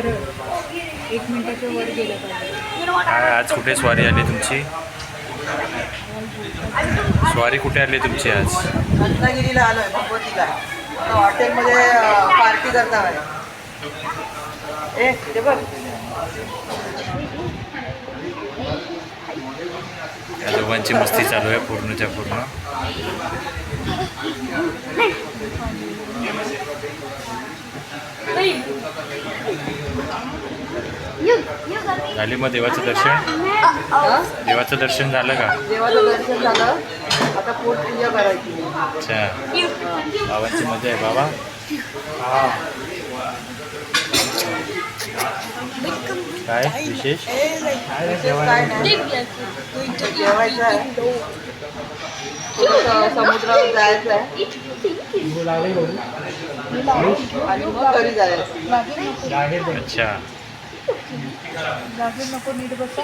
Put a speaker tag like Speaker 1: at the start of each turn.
Speaker 1: सरळ एक मिनिटाच्या वर गेलं पाहिजे.
Speaker 2: आज कुठे स्वारी आली तुमची? स्वारी कुठे आली तुमची आज?
Speaker 3: रत्नागिरीला आलोय भगवतीला. आता हॉटेलमध्ये पार्टी करता आहे. ए ते बघ.
Speaker 2: या दोघांची मस्ती चालू आहे पूर्णच्या पूर्ण. झाली मग देवाचं दर्शन? देवाचं दर्शन झालं का?
Speaker 3: देवाचं दर्शन झालं. आता पोट पूजा करायची.
Speaker 2: अच्छा. बाबांची मजा आहे बाबा. काय विशेष?
Speaker 3: जेवायचं आहे. समुद्रावर जायचं आहे. आणि मग घरी जायचं
Speaker 2: अच्छा.
Speaker 1: যার জন্য উপর নির্ভরতা